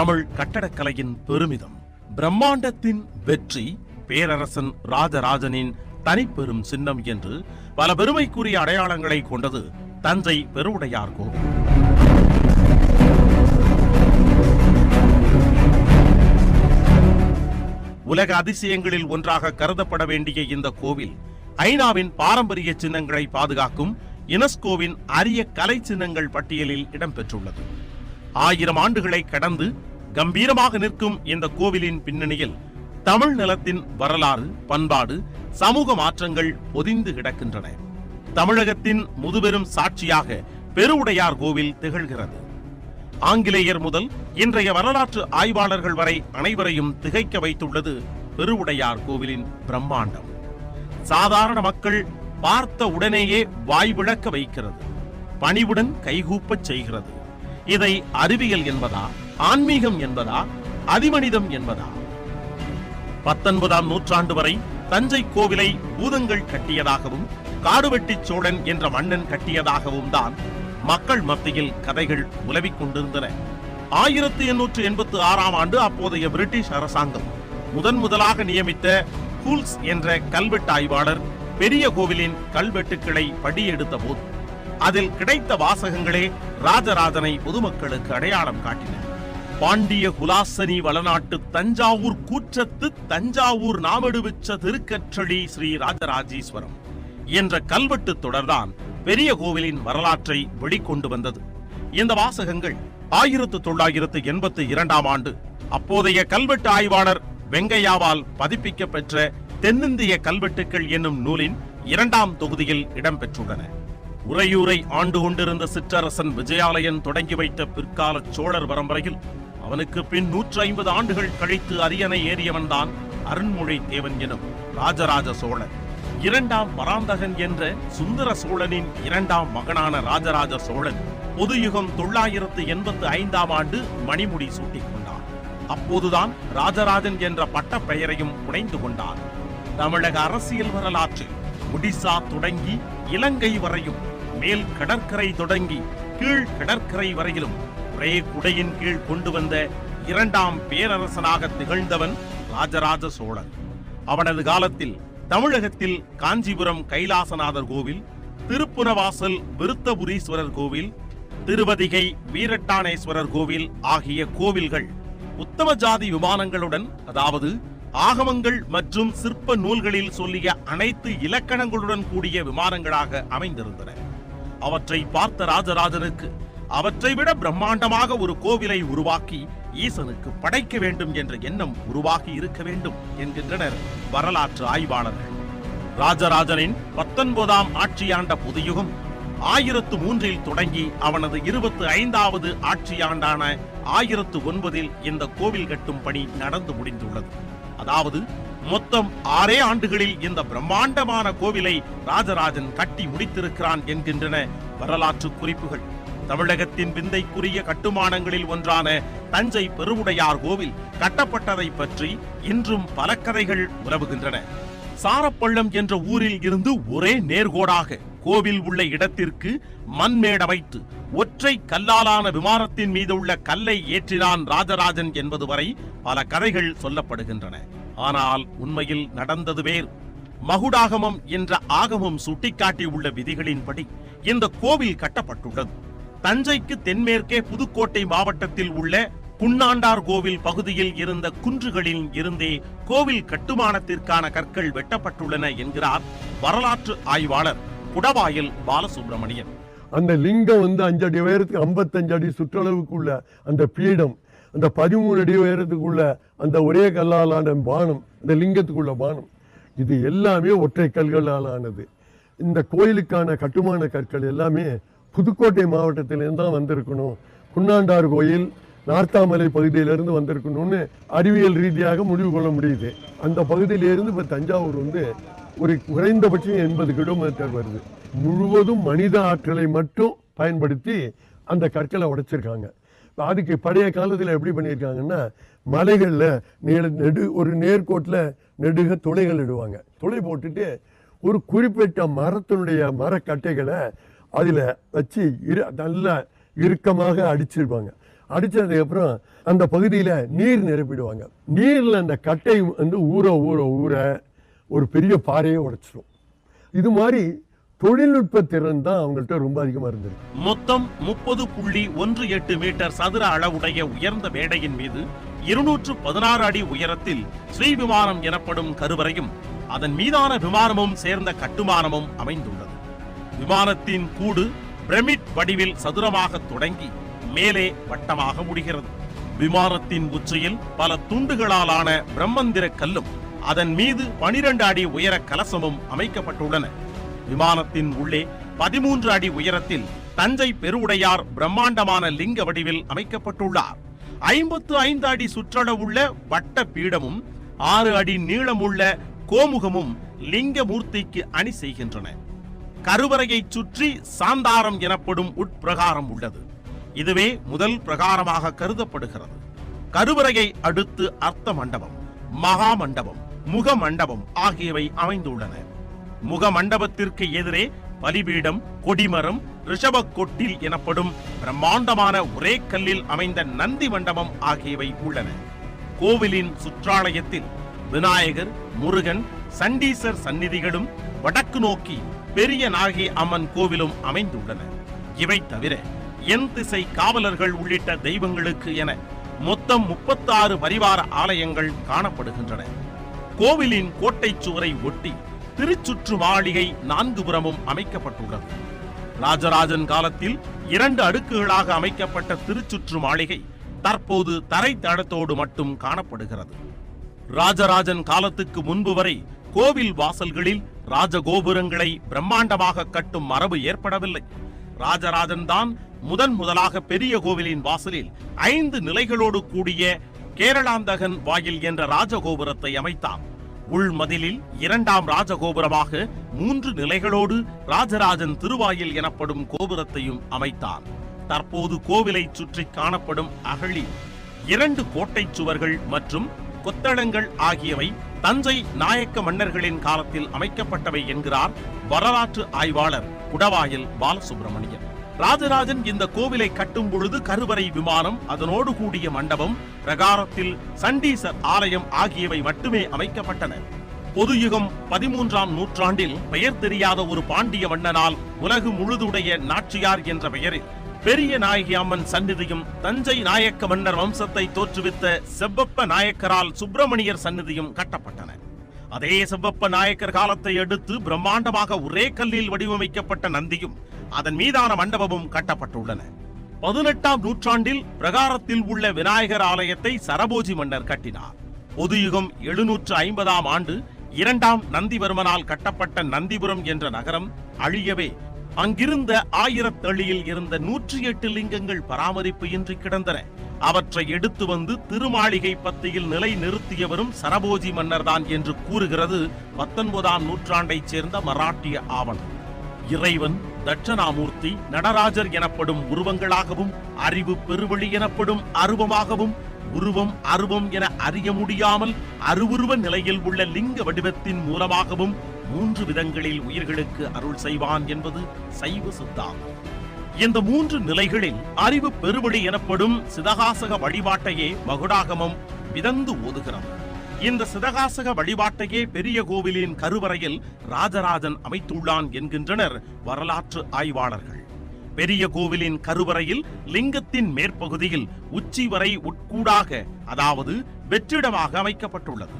தமிழ் கட்டடக்கலையின் பெருமிதம். பிரம்மாண்டத்தின் வெற்றி பேரரசன் ராஜராஜனின் தனிப்பெரும் சின்னம் என்று பல பெருமைக்குரிய அடையாளங்களை கொண்டது தஞ்சை பெருவுடையார் கோவில். உலக அதிசயங்களில் ஒன்றாக கருதப்பட வேண்டிய இந்த கோவில் ஐநாவின் பாரம்பரிய சின்னங்களை பாதுகாக்கும் யுனெஸ்கோவின் அரிய கலை சின்னங்கள் பட்டியலில் இடம்பெற்றுள்ளது. ஆயிரம் ஆண்டுகளை கடந்து கம்பீரமாக நிற்கும் இந்த கோவிலின் பின்னணியில் தமிழ் நிலத்தின் வரலாறு பண்பாடு சமூக மாற்றங்கள் பொதிந்து கிடக்கின்றன. தமிழகத்தின் முதுபெரும் சாட்சியாக பெருவுடையார் கோவில் திகழ்கிறது. ஆங்கிலேயர் முதல் இன்றைய வரலாற்று ஆய்வாளர்கள் வரை அனைவரையும் திகைக்க வைத்துள்ளது பெருவுடையார் கோவிலின் பிரம்மாண்டம். சாதாரண மக்கள் பார்த்த உடனேயே வாய்விளக்க வைக்கிறது. பணிவுடன் கைகூப்பச் செய்கிறது. இதை அறிவியல் என்பதா? ஆன்மீகம் என்பதா? அதிமனிதம் என்பதா? பத்தொன்பதாம் நூற்றாண்டு வரை தஞ்சை கோவிலை பூதங்கள் கட்டியதாகவும் காடுவெட்டி சோழன் என்ற மன்னன் கட்டியதாகவும் தான் மக்கள் மத்தியில் கதைகள் உலவிக் கொண்டிருந்தன. ஆயிரத்தி எண்ணூற்று எண்பத்தி ஆறாம் ஆண்டு அப்போதைய பிரிட்டிஷ் அரசாங்கம் முதன் முதலாக நியமித்த ஹூல்ஸ் என்ற கல்வெட்டு ஆய்வாளர் பெரிய கோவிலின் கல்வெட்டுக்களை படியெடுத்த போது அதில் கிடைத்த வாசகங்களே ராஜராஜனை பொதுமக்களுக்கு அடையாளம் காட்டின பாண்டிய குலாசனி வளநாட்டு தஞ்சாவூர் கூற்றத்து தஞ்சாவூர் நாமடுவிச்ச திருக்கற்றளி ஸ்ரீ ராஜராஜேஸ்வரம் என்ற கல்வெட்டு தொடர்தான் பெரிய கோவிலின் வரலாற்றை வெளிக்கொண்டு வந்தது. இந்த வாசகங்கள் ஆயிரத்து தொள்ளாயிரத்து எண்பத்தி இரண்டாம் ஆண்டு அப்போதைய கல்வெட்டு ஆய்வாளர் வெங்கையாவால் பதிப்பிக்க பெற்ற தென்னிந்திய கல்வெட்டுக்கள் என்னும் நூலின் இரண்டாம் தொகுதியில் இடம்பெற்றுள்ளன. உறையூரை ஆண்டு கொண்டிருந்த சிற்றரசன் விஜயாலயன் தொடங்கி வைத்த பிற்கால சோழர் பரம்பரையில் அவனுக்கு பின் நூற்றி ஐம்பது ஆண்டுகள் கழித்து அரியணை ஏறியவன்தான் அருண்மொழி தேவன் எனும் ராஜராஜ சோழன். இரண்டாம் பராந்தகன் என்ற சுந்தர சோழனின் இரண்டாம் மகனான ராஜராஜ சோழன் பொதுயுகம் தொள்ளாயிரத்து எண்பத்து ஐந்தாம் ஆண்டு மணிமுடி சூட்டிக் கொண்டார் அப்போதுதான் ராஜராஜன் என்ற பட்ட பெயரையும் புனைந்து கொண்டார் தமிழக அரசியல் வரலாற்றில் ஒடிசா தொடங்கி இலங்கை வரையும் மேல் கடற்கரை தொடங்கி கீழ் கடற்கரை வரையிலும் ஒரே குடையின் கீழ் கொண்டு வந்த இரண்டாம் பேரரசனாக திகழ்ந்தவன் ராஜராஜ சோழன். அவனது காலத்தில் தமிழகத்தில் காஞ்சிபுரம் கைலாசநாதர் கோவில் திருப்புறவாசல் விருத்தபுரீஸ்வரர் கோவில் திருவதிகை வீரட்டானேஸ்வரர் கோவில் ஆகிய கோவில்கள் உத்தம ஜாதி விமானங்களுடன் அதாவது ஆகமங்கள் மற்றும் சிற்ப நூல்களில் சொல்லிய அனைத்து இலக்கணங்களுடன் கூடிய விமானங்களாக அமைந்திருந்தன. அவற்றை பார்த்த ராஜராஜனுக்கு அவற்றை விட பிரம்மாண்டமாக ஒரு கோவிலை உருவாக்கி ஈசனுக்கு படைக்க வேண்டும் என்ற எண்ணம் உருவாகி இருக்க வேண்டும் என்கின்றனர் வரலாற்று ஆய்வாளர்கள். ராஜராஜனின் பத்தொன்பதாம் ஆட்சியாண்ட புதுயுகம் ஆயிரத்து மூன்றில் தொடங்கி அவனது இருபத்தி ஐந்தாவது ஆட்சியாண்டான ஆயிரத்து ஒன்பதில் இந்த கோவில் கட்டும் பணி நடந்து முடிந்துள்ளது. அதாவது மொத்தம் ஆறே ஆண்டுகளில் இந்த பிரம்மாண்டமான கோவிலை ராஜராஜன் கட்டி முடித்திருக்கிறான் என்கின்றன வரலாற்று குறிப்புகள். தமிழகத்தின் விந்தைக்குரிய கட்டுமானங்களில் ஒன்றான தஞ்சை பெருவுடையார் கோவில் கட்டப்பட்டதை பற்றி இன்றும் பல கதைகள் உறவுகின்றன. சாரப்பள்ளம் என்ற ஊரில் இருந்து ஒரே நேர்கோடாக கோவில் உள்ள இடத்திற்கு மண்மேட வைத்து ஒற்றை கல்லாலான விமானத்தின் மீது உள்ள கல்லை ஏற்றினான் ராஜராஜன் என்பது வரை பல கதைகள் சொல்லப்படுகின்றன. ஆனால் உண்மையில் நடந்தது வேறு. மகுடாகமம் என்ற ஆகமம் சுட்டிக்காட்டியுள்ள விதிகளின்படி இந்த கோவில் கட்டப்பட்டுள்ளது. தஞ்சைக்கு தென்மேற்கே புதுக்கோட்டை மாவட்டத்தில் உள்ள குன்னாண்டார் கோவில் பகுதியில் இருந்த குன்றுகளில் இருந்தே கோவில் கட்டுமானத்திற்கான கற்கள் வெட்டப்பட்டுள்ளன என்கிறார் வரலாற்று ஆய்வாளர் குடவாயில் பாலசுப்ரமணியன். அந்த லிங்கம் வந்து அஞ்சு அடி உயரத்துக்கு ஐம்பத்தஞ்சு அடி சுற்றளவுக்குள்ள அந்த பீடம் அந்த பதிமூணு அடி உயரத்துக்குள்ள அந்த ஒரே கல்லாலான பானம் அந்த லிங்கத்துக்குள்ள பானம். இது எல்லாமே ஒற்றை கல்களால் ஆனது இந்த கோயிலுக்கான கட்டுமான கற்கள் எல்லாமே புதுக்கோட்டை மாவட்டத்திலேருந்து தான் வந்திருக்கணும். குன்னாண்டார் கோயில் நார்த்தாமலை பகுதியிலிருந்து வந்திருக்கணும்னு அறிவியல் ரீதியாக முடிவு கொள்ள முடியுது. அந்த பகுதியிலேருந்து இப்போ தஞ்சாவூர் வந்து ஒரு குறைந்தபட்சம் எண்பது கிலோமீட்டர் வருது. முழுவதும் மனித ஆற்றலை மட்டும் பயன்படுத்தி அந்த கற்களை உடைச்சிருக்காங்க. அதுக்கு பழைய காலத்தில் எப்படி பண்ணியிருக்காங்கன்னா மலைகளில் நீள நெடு ஒரு நேர்கோட்டில் நெடுக துளைகள் இடுவாங்க. துளை போட்டுட்டு ஒரு குறிப்பிட்ட மரத்தினுடைய மரக்கட்டைகளை அதில் வச்சு இரு நல்லா இறுக்கமாக அடிச்சிருப்பாங்க. அடித்ததுக்கப்புறம் அந்த பகுதியில நீர் நிரப்பிடுவாங்க. நீர்ல அந்த கட்டை வந்து ஊற ஊற ஊற ஒரு பெரிய பாறையை உடைச்சிடும் இது மாதிரி தொழில்நுட்ப திறன் தான் அவங்கள்ட்ட ரொம்ப அதிகமா இருந்தது மொத்தம் முப்பது புள்ளி ஒன்று எட்டு மீட்டர் சதுர அளவுடைய உயர்ந்த மேடையின் மீது இருநூற்று பதினாறு அடி உயரத்தில் ஸ்ரீ விமானம் எனப்படும் கருவறையும் அதன் மீதான விமானமும் சேர்ந்த கட்டுமானமும் அமைந்துள்ளது. விமானத்தின் கூடு பிரமிட் வடிவில் சதுரமாக தொடங்கி மேலே வட்டமாக முடிகிறது. விமானத்தின் உச்சியில் பல துண்டுகளாலான பிரம்மந்திர கல்லும் அதன் மீது பனிரெண்டு அடி உயர கலசமும் அமைக்கப்பட்டுள்ளன. விமானத்தின் உள்ளே பதிமூன்று அடி உயரத்தில் தஞ்சை பெருவுடையார் பிரம்மாண்டமான லிங்க வடிவில் அமைக்கப்பட்டுள்ளார். ஐம்பத்து ஐந்து அடி சுற்றளவுள்ள வட்ட பீடமும் ஆறு அடி நீளமுள்ள கோமுகமும் லிங்க மூர்த்திக்கு அணி செய்கின்றன. கருவறையைச் சுற்றி சாந்தாரம் எனப்படும் உட்பிரகாரம் உள்ளது. இதுவே முதல் பிரகாரமாக கருதப்படுகிறது. கருவறையை அடுத்து அர்த்த மண்டபம் மகா மண்டபம் முக மண்டபம் ஆகியவை அமைந்துள்ளன. முக மண்டபத்திற்கு எதிரே பலிபீடம் கொடிமரம் ரிஷப கொட்டில் எனப்படும் பிரம்மாண்டமான ஒரே கல்லில் அமைந்த நந்தி மண்டபம் ஆகியவை உள்ளன. கோவிலின் சுற்றாலயத்தில் விநாயகர் முருகன் சண்டீசர் சந்நிதிகளும் வடக்கு நோக்கி பெரிய நாகி அம்மன் கோவிலும் அமைந்துள்ளன. இவை தவிர என் திசை காவலர்கள் உள்ளிட்ட தெய்வங்களுக்கு என மொத்தம் முப்பத்தாறு பரிவார ஆலயங்கள் காணப்படுகின்றன. கோவிலின் கோட்டை சுவரை ஒட்டி திருச்சுற்று மாளிகை நான்கு புறமும் அமைக்கப்பட்டுள்ளது. ராஜராஜன் காலத்தில் இரண்டு அடுக்குகளாக அமைக்கப்பட்ட திருச்சுற்று மாளிகை தற்போது தரை தடத்தோடு மட்டும் காணப்படுகிறது. ராஜராஜன் காலத்துக்கு முன்பு வரை கோவில் வாசல்களில் ராஜகோபுரங்களை பிரம்மாண்டமாக கட்டும் மரபு ஏற்படவில்லை. ராஜராஜன் தான் முதன் முதலாக பெரிய கோவிலின் வாசலில் ஐந்து நிலைகளோடு கூடிய கேரளாந்தகன் வாயில் என்ற ராஜகோபுரத்தை அமைத்தார் உள்மதிலில் இரண்டாம் ராஜகோபுரமாக மூன்று நிலைகளோடு ராஜராஜன் திருவாயில் எனப்படும் கோபுரத்தையும் அமைத்தார் தற்போது கோவிலை சுற்றி காணப்படும் அகழி இரண்டு கோட்டை சுவர்கள் மற்றும் கொத்தளங்கள் ஆகியவை தஞ்சை நாயக்க மன்னர்களின் காலத்தில் அமைக்கப்பட்டவை என்கிறார் வரலாற்று ஆய்வாளர் குடவாயில் பாலசுப்பிரமணியன் ராஜராஜன் இந்த கோவிலை கட்டும் பொழுது கருவறை விமானம் அதனோடு கூடிய மண்டபம் பிரகாரத்தில் சண்டீசர் ஆலயம் ஆகியவை மட்டுமே அமைக்கப்பட்டன. பொதுயுகம் பதிமூன்றாம் நூற்றாண்டில் பெயர் தெரியாத ஒரு பாண்டிய மன்னனால் உலகு முழுதுடைய நாச்சியார் என்ற பெயரில் பெரிய நாயகி அம்மன் சந்நிதியும் தஞ்சை நாயக்க மன்னர் வம்சத்தை தோற்றுவித்த செவ்வப்ப நாயக்கரால் சுப்பிரமணியர் சந்நிதியும் கட்டப்பட்டன. அதே செவ்வப்ப நாயக்கர் காலத்தை அடுத்து பிரம்மாண்டமாக ஒரே கல்லில் வடிவமைக்கப்பட்ட நந்தியும் அதன் மீதான மண்டபமும் கட்டப்பட்டுள்ளன. பதினெட்டாம் நூற்றாண்டில் பிரகாரத்தில் உள்ள விநாயகர் ஆலயத்தை சரபோஜி மன்னர் கட்டினார். பொதுயுகம் எழுநூற்று ஐம்பதாம் ஆண்டு இரண்டாம் நந்திவர்மனால் கட்டப்பட்ட நந்திபுரம் என்ற நகரம் அழியவே அங்கிருந்த ஆயிரத்தளியில் இருந்த நூற்றி எட்டு லிங்கங்கள் பராமரிப்பு இன்றி கிடந்தன. அவற்றை எடுத்து வந்து திருமாளிகை பத்தியில் நிலை நிறுத்தியவரும் சரபோஜி மன்னர்தான் என்று கூறுகிறது பத்தொன்பதாம் நூற்றாண்டைச் சேர்ந்த மராட்டிய ஆவணம். இறைவன் தட்சணாமூர்த்தி நடராஜர் எனப்படும் உருவங்களாகவும் அறிவு பெருவழி எனப்படும் அருவமாகவும் உருவம் அருவம் என அறிய முடியாமல் அருவுருவ நிலையில் உள்ள லிங்க வடிவத்தின் மூலமாகவும் மூன்று விதங்களில் உயிர்களுக்கு அருள் செய்வான் என்பது சைவ சித்தாந்தம். இந்த மூன்று நிலைகளில் அறிவு பெருவழி எனப்படும் சிதகாசக வழிபாட்டையே மகுடாகமம் விதந்து ஓதுகிறது இந்த சிதகாசக வழிபாட்டையே பெரிய கோவிலின் கருவறையில் ராஜராஜன் அமைத்துள்ளான் என்கின்றனர் வரலாற்று ஆய்வாளர்கள். பெரிய கோவிலின் கருவறையில் லிங்கத்தின் மேற்பகுதியில் உச்சி வரை உட்கூடாக அதாவது வெற்றிடமாக அமைக்கப்பட்டுள்ளது.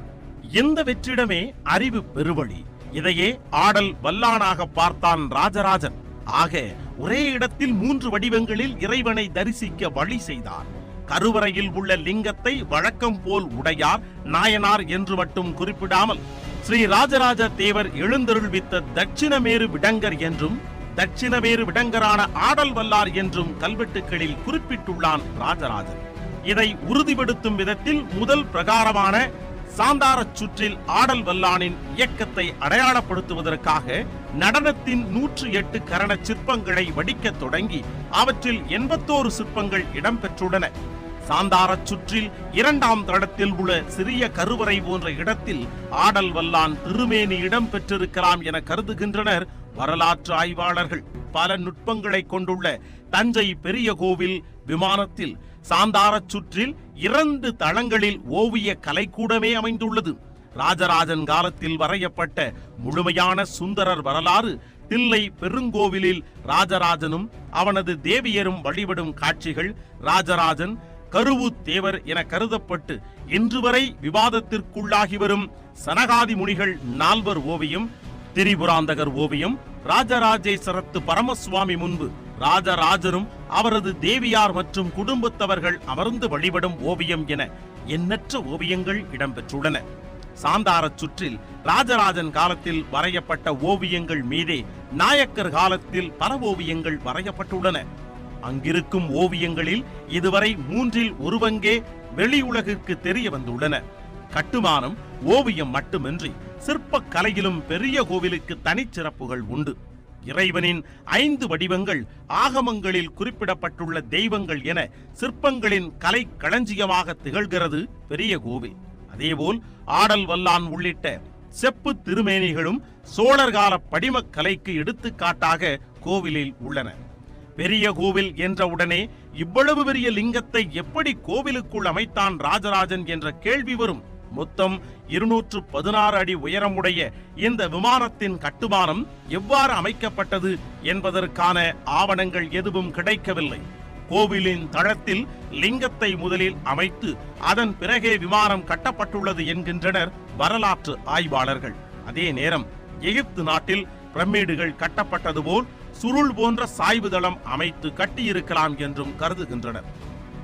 இந்த வெற்றிடமே அறிவு பெருவழி இதையே ஆடல் வல்லானாக பார்த்தான் ராஜராஜன். ஆக ஒரே இடத்தில் மூன்று வடிவங்களில் இறைவனை தரிசிக்க வழி செய்தார். கருவறையில் உள்ள லிங்கத்தை வழக்கம் போல் உடையார் நாயனார் என்று மட்டும் குறிப்பிடாமல் ஸ்ரீ ராஜராஜ தேவர் எழுந்தருள்வித்த தட்சிணமேரு விடங்கர் என்றும் தட்சிணமேரு விடங்கரான ஆடல் வல்லார் என்றும் கல்வெட்டுகளில் குறிப்பிட்டுள்ளான் ராஜராஜன். இதை உறுதிப்படுத்தும் விதத்தில் முதல் பிரகாரமான சாந்தாரச் சுற்றில் ஆடல் வல்லானின் இயக்கத்தை அடையாளப்படுத்துவதற்காக நடனத்தின் நூற்று எட்டு கரண சிற்பங்களை வடிக்கத் தொடங்கி அவற்றில் எண்பத்தோரு சிற்பங்கள் இடம்பெற்றுள்ளன. சாந்தாரச் சுற்றில் இரண்டாம் தடத்தில் உள்ள சிறிய கருவறை போன்ற இடத்தில் ஆடல் வல்லான் திருமேனி இடம் பெற்றிருக்கலாம் என கருதுகின்றனர் வரலாற்று ஆய்வாளர்கள். பல நுட்பங்களை கொண்டுள்ள தஞ்சை பெரிய கோவில் விமானத்தில் சாந்தாரச் சுற்றில் இரண்டு தளங்களில் ஓவிய கலைக்கூடமே அமைந்துள்ளது. ராஜராஜன் காலத்தில் வரையப்பட்ட முழுமையான சுந்தரர் வரலாறு தில்லை பெருங்கோவிலில் ராஜராஜனும் அவனது தேவியரும் வழிபடும் காட்சிகள் ராஜராஜன் கருவு தேவர் என கருதப்பட்டு இன்று வரை விவாதத்திற்குள்ளாகி வரும் சனகாதி முனிகள் நால்வர் ஓவியம் திரிபுராந்தகர் ஓவியம் ராஜராஜேஸ்வரத்து பரமசுவாமி முன்பு ராஜராஜரும் அவரது தேவியார் மற்றும் குடும்பத்தவர்கள் அமர்ந்து வழிபடும் ஓவியம் என எண்ணற்ற ஓவியங்கள் இடம்பெற்றுள்ளன. சாந்தாரச் சுற்றில் ராஜராஜன் காலத்தில் வரையப்பட்ட ஓவியங்கள் மீதே நாயக்கர் காலத்தில் பல ஓவியங்கள் வரையப்பட்டுள்ளன. அங்கிருக்கும் ஓவியங்களில் இதுவரை மூன்றில் ஒரு பங்கே வெளி உலகிற்கு தெரிய வந்துள்ளன. கட்டுமானம் ஓவியம் மட்டுமின்றி சிற்பக் கலையிலும் பெரிய கோவிலுக்கு தனிச்சிறப்புகள் உண்டு. இறைவனின் ஐந்து வடிவங்கள் ஆகமங்களில் குறிப்பிடப்பட்டுள்ள தெய்வங்கள் என சிற்பங்களின் கலை களஞ்சியமாக திகழ்கிறது பெரிய கோவில். அதேபோல் ஆடல் வல்லான் உள்ளிட்ட செப்பு திருமேனிகளும் சோழர் கால படிமக் கலைக்கு எடுத்துக்காட்டாக கோவிலில் உள்ளன. பெரிய கோவில் என்ற உடனே இவ்வளவு பெரிய லிங்கத்தை எப்படி கோவிலுக்குள் அமைத்தான் ராஜராஜன் என்ற கேள்வி வரும்? மொத்தம் இருநூற்று பதினாறு அடி உயரமுடைய இந்த விமானத்தின் கட்டுமானம் எவ்வாறு அமைக்கப்பட்டது என்பதற்கான ஆவணங்கள் எதுவும் கிடைக்கவில்லை. கோவிலின் தளத்தில் லிங்கத்தை முதலில் அமைத்து அதன் பிறகே விமானம் கட்டப்பட்டுள்ளது என்கின்றனர் வரலாற்று ஆய்வாளர்கள். அதே நேரம் எகிப்து நாட்டில் பிரமிடுகள் கட்டப்பட்டது போல் சுருள் போன்ற சாய்வு தளம் அமைத்து கட்டியிருக்கலாம் என்றும் கருதுகின்றனர்.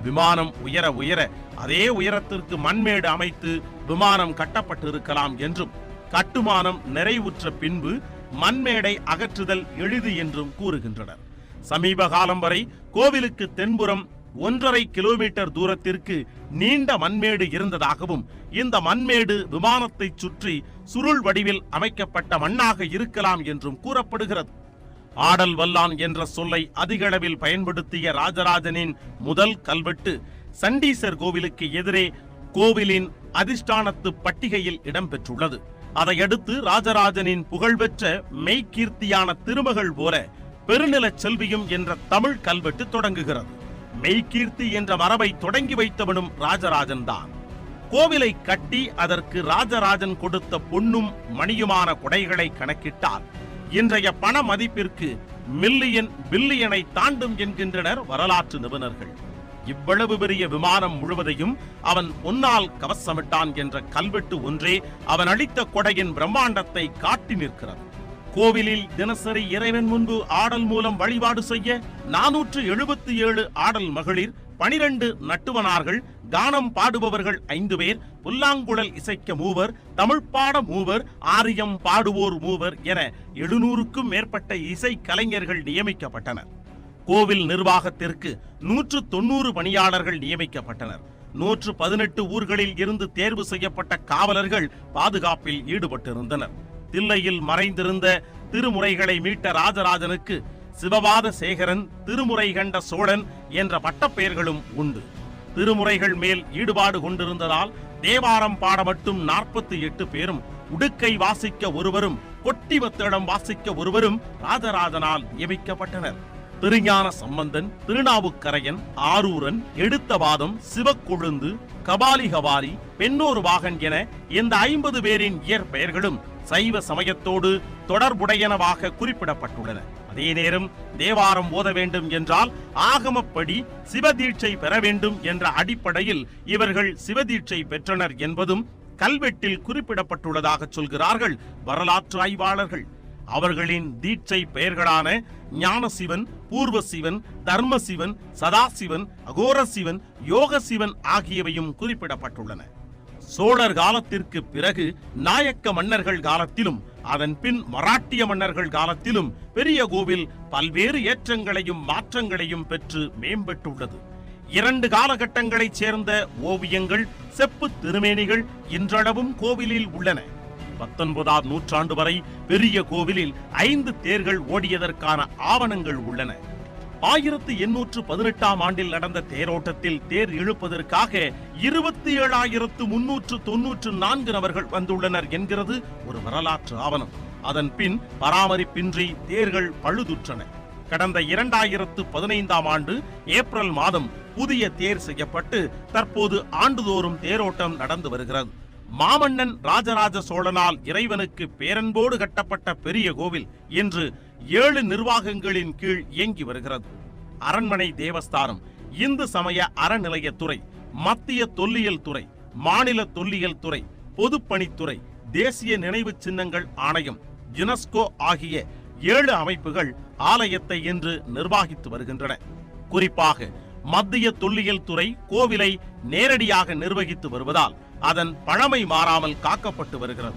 விமானம் உயர உயர அதே உயரத்திற்கு மண்மேடு அமைத்து விமானம் கட்டப்பட்டிருக்கலாம் என்றும் கட்டுமானம் நிறைவுற்ற பின்பு மண்மேடை அகற்றுதல் எளிது என்றும் கூறுகின்றனர். சமீப காலம் வரை கோவிலுக்கு தென்புறம் ஒன்றரை கிலோமீட்டர் தூரத்திற்கு நீண்ட மண்மேடு இருந்ததாகவும் இந்த மண்மேடு விமானத்தை சுற்றி சுருள் வடிவில் அமைக்கப்பட்ட மண்ணாக இருக்கலாம் என்றும் கூறப்படுகிறது. ஆடல் வல்லான் என்ற சொல்லை அதிக அளவில் பயன்படுத்திய ராஜராஜனின் முதல் கல்வெட்டு சண்டீசர் கோவிலுக்கு எதிரே கோவிலின் அதிஷ்டானத்து பட்டிகையில் இடம்பெற்றுள்ளது. அதையடுத்து ராஜராஜனின் புகழ்பெற்ற மெய்கீர்த்தியான திருமகள் போல பெருநிலச் செல்வியும் என்ற தமிழ் கல்வெட்டு தொடங்குகிறது. மெய்கீர்த்தி என்ற மரபை தொடங்கி வைத்தவனும் ராஜராஜன் தான் கோவிலை கட்டி அதற்கு ராஜராஜன் கொடுத்த பொன்னும் மணியுமான கொடைகளை கணக்கிட்டால் இன்றைய பண மதிப்பிற்கு மில்லியன் பில்லியனை தாண்டும் என்கின்றனர் வரலாற்று நிபுணர்கள். இவ்வளவு பெரிய விமானம் முழுவதையும் அவன் பொன்னால் கவசமிட்டான் என்ற கல்வெட்டு ஒன்றே அவன் அளித்த கொடையின் பிரம்மாண்டத்தை காட்டி நிற்கிறது. கோவிலில் தினசரி இறைவன் முன்பு ஆடல் மூலம் வழிபாடு செய்ய நானூற்று எழுபத்தி ஏழு ஆடல் மகளிர் பனிரெண்டு நட்டுவனார்கள் கானம் பாடுபவர்கள் ஐந்து பேர் புல்லாங்குழல் இசைக்க மூவர் தமிழ் பாட மூவர் ஆரியம் பாடுவோர் மூவர் என எழுநூறுக்கும் மேற்பட்ட இசை கலைஞர்கள் நியமிக்கப்பட்டனர். கோவில் நிர்வாகத்திற்கு நூற்று தொண்ணூறு பணியாளர்கள் நியமிக்கப்பட்டனர். நூற்று பதினெட்டு ஊர்களில் இருந்து தேர்வு செய்யப்பட்ட காவலர்கள் பாதுகாப்பில் ஈடுபட்டிருந்தனர். தில்லையில் மறைந்திருந்த திருமுறைகளை மீட்ட ராஜராஜனுக்கு சிவபாத சேகரன் திருமுறை கண்ட சோழன் என்ற பட்டப்பெயர்களும் உண்டு. திருமுறைகள் மேல் ஈடுபாடு கொண்டிருந்ததால் தேவாரம் பாட மட்டும் நாற்பத்தி எட்டு பேரும் உடுக்கை வாசிக்க ஒருவரும் கொட்டிவத்திடம் வாசிக்க ஒருவரும் ராஜராஜனால் நியமிக்கப்பட்டனர். திருஞான சம்பந்தன் திருநாவுக்கரையன் ஆரூரன் எடுத்தவாதம் சிவக்கொழுந்து கபாலிகவாரி பெண்ணோர் வாகன் என இந்த ஐம்பது பேரின் இயற்பெயர்களும் சைவ சமயத்தோடு தொடர்புடையனவாக குறிப்பிடப்பட்டுள்ளன. அதே நேரம் தேவாரம் ஓத வேண்டும் என்றால் ஆகமப்படி சிவதீட்சை பெற வேண்டும் என்ற அடிப்படையில் இவர்கள் சிவதீட்சை பெற்றனர் என்பதும் கல்வெட்டில் குறிப்பிடப்பட்டுள்ளதாக சொல்கிறார்கள் வரலாற்று ஆய்வாளர்கள். அவர்களின் தீட்சை பெயர்களான ஞானசிவன் பூர்வசிவன் தர்மசிவன் சதாசிவன் அகோரசிவன் யோகசிவன் ஆகியவையும் குறிப்பிடப்பட்டுள்ளன. சோழர் காலத்திற்கு பிறகு நாயக்க மன்னர்கள் காலத்திலும் அதன் பின் மராட்டிய மன்னர்கள் காலத்திலும் பெரிய கோவில் பல்வேறு ஏற்றங்களையும் மாற்றங்களையும் பெற்று மேம்பட்டுள்ளது. இரண்டு காலகட்டங்களைச் சேர்ந்த ஓவியங்கள் செப்பு திருமேனிகள் இன்றளவும் கோவிலில் உள்ளன. பத்தொன்பதாம் நூற்றாண்டு வரை பெரிய கோவிலில் ஐந்து தேர்கள் ஓடியதற்கான ஆவணங்கள் உள்ளன. ஆயிரத்தி எண்ணூற்று பதினெட்டாம் ஆண்டில் நடந்த தேரோட்டத்தில் தேர் இழுப்பதற்காக இருபத்தி ஏழாயிரத்து முன்னூற்று தொன்னூற்று நான்கு நபர்கள் வந்துள்ளனர் என்கிறது ஒரு வரலாற்று ஆவணம். அதன் பின் பராமரிப்பின்றி தேர்கள் பழுதுற்றன. கடந்த இரண்டாயிரத்து பதினைந்தாம் ஆண்டு ஏப்ரல் மாதம் புதிய தேர் செய்யப்பட்டு தற்போது ஆண்டுதோறும் தேரோட்டம் நடந்து வருகிறது. மாமன்னன் ராஜராஜ சோழனால் இறைவனுக்கு பேரன்போடு கட்டப்பட்ட பெரிய கோவில் இன்று ஏழு நிர்வாகங்களின் கீழ் இயங்கி வருகிறது. அரண்மனை தேவஸ்தானம் இந்து சமய அறநிலையத்துறை மத்திய தொல்லியல் துறை மாநில தொல்லியல் துறை பொதுப்பணித்துறை தேசிய நினைவு சின்னங்கள் ஆணையம் யுனெஸ்கோ ஆகிய ஏழு அமைப்புகள் ஆலயத்தை இன்று நிர்வாகித்து வருகின்றன. குறிப்பாக மத்திய தொல்லியல் துறை கோவிலை நேரடியாக நிர்வகித்து வருவதால் அதன் பழமை மாறாமல் காக்கப்பட்டு வருகிறது.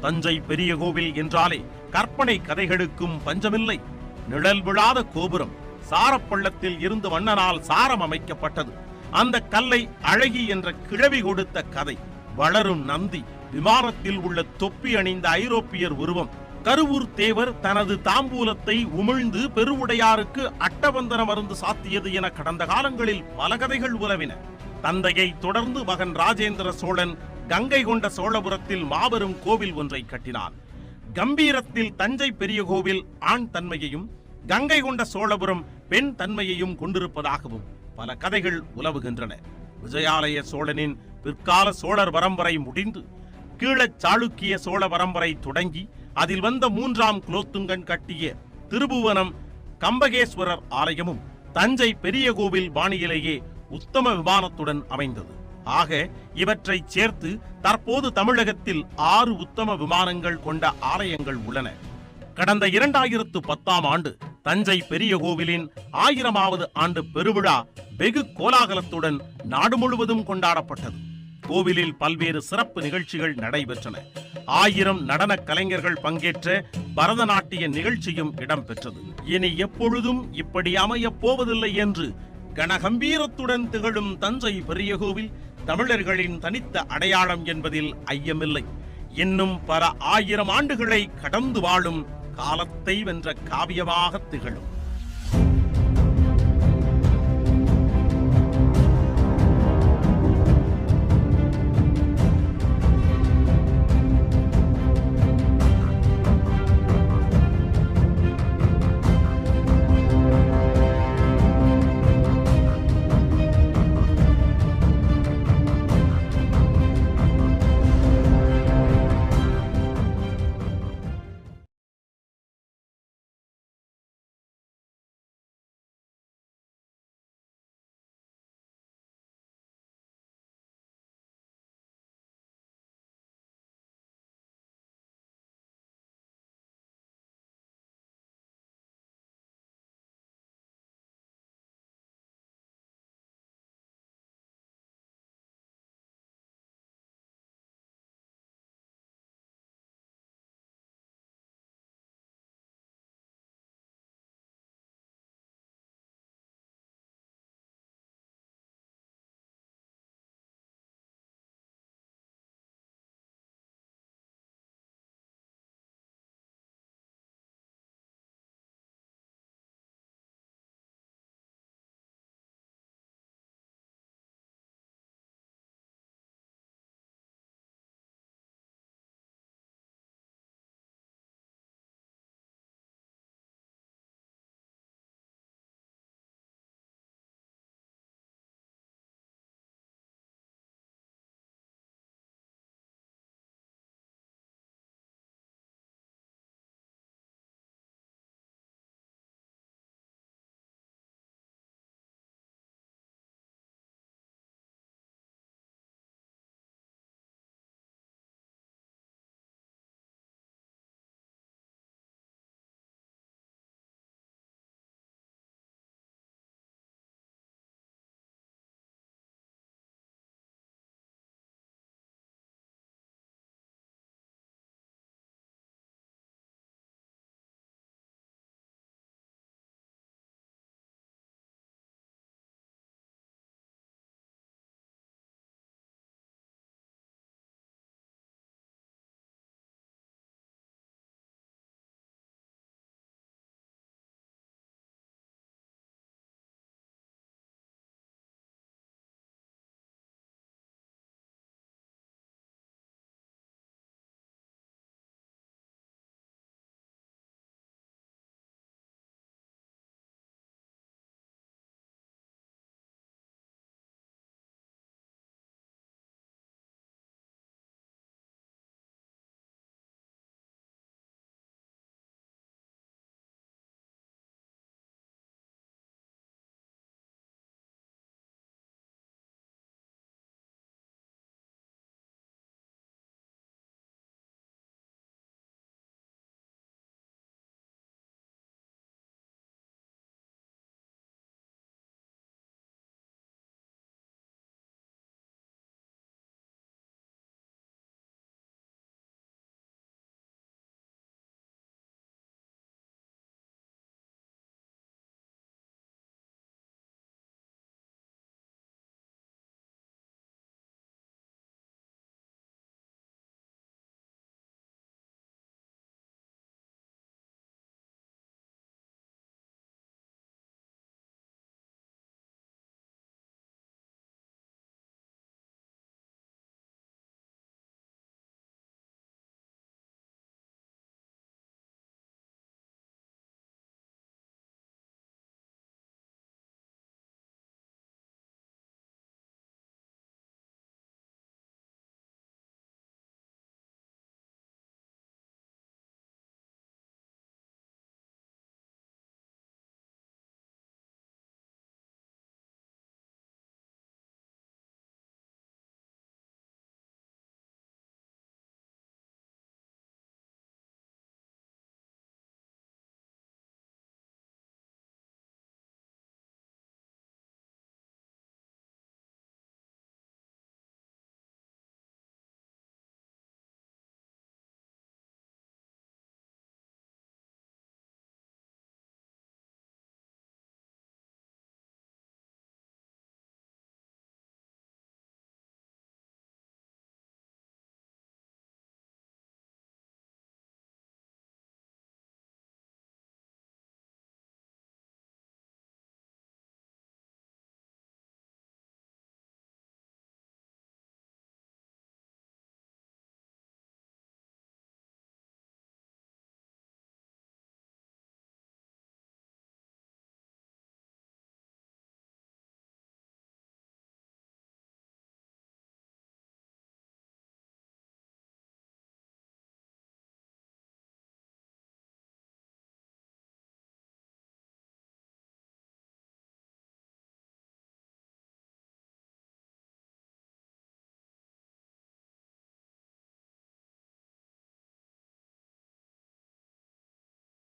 தஞ்சை பெரிய கோவில் என்றாலே கற்பனை கதைகளுக்கும் பஞ்சமில்லை. நிழல் விழாத கோபுரம் சாரப்பள்ளத்தில் இருந்து மன்னனால் சாரம் அமைக்கப்பட்டது. அந்த கல்லை அழகி என்ற கிழவி கொடுத்த கதை வளரும் நந்தி விமானத்தில் உள்ள தொப்பி அணிந்த ஐரோப்பியர் உருவம். கருவூர் தேவர் தனது தாம்பூலத்தை உமிழ்ந்து பெருவுடையாருக்கு அட்டவந்தன மருந்து சாத்தியது என கடந்த காலங்களில் பல கதைகள் உலவின. தந்தையை தொடர்ந்து மகன் ராஜேந்திர சோழன் கங்கை கொண்ட சோழபுரத்தில் மாபெரும் கோவில் ஒன்றை கட்டினான். கம்பீரத்தில் தஞ்சை பெரிய கோவில் ஆண் தன்மையையும் கங்கை கொண்ட சோழபுரம் பெண் தன்மையையும் கொண்டிருப்பதாகவும் பல கதைகள் உலவுகின்றன. விஜயாலய சோழனின் பிற்கால சோழர் பரம்பரை முடிந்து கீழச் சாளுக்கிய சோழ பரம்பரை தொடங்கி அதில் வந்த மூன்றாம் குலோத்துங்கன் கட்டிய திருபுவனம் கம்பகேஸ்வரர் ஆலயமும் தஞ்சை பெரிய கோவில் பாணியிலேயே உத்தம விமானத்துடன் அமைந்தது. ஆக இவற்றை சேர்த்து தற்போது தமிழகத்தில் ஆறு உத்தம விமானங்கள் கொண்ட ஆலயங்கள் உள்ளன. கடந்த இரண்டாயிரத்து பத்தாம் ஆண்டு தஞ்சை பெரிய கோவிலின் ஆயிரமாவது ஆண்டு பெருவிழா வெகு கோலாகலத்துடன் நாடு முழுவதும் கொண்டாடப்பட்டது. கோவிலில் பல்வேறு சிறப்பு நிகழ்ச்சிகள் நடைபெற்றன. ஆயிரம் நடன கலைஞர்கள் பங்கேற்ற பரதநாட்டிய நிகழ்ச்சியும் இடம்பெற்றது. இனி எப்பொழுதும் இப்படி அமையப் போவதில்லை என்று கனகம்பீரத்துடன் திகழும் தஞ்சை பெரிய கோவில் தமிழர்களின் தனித்த அடையாளம் என்பதில் ஐயமில்லை. இன்னும் பல ஆயிரம் ஆண்டுகளை கடந்து வாழும் காலத்தை வென்ற காவியமாக திகழும்.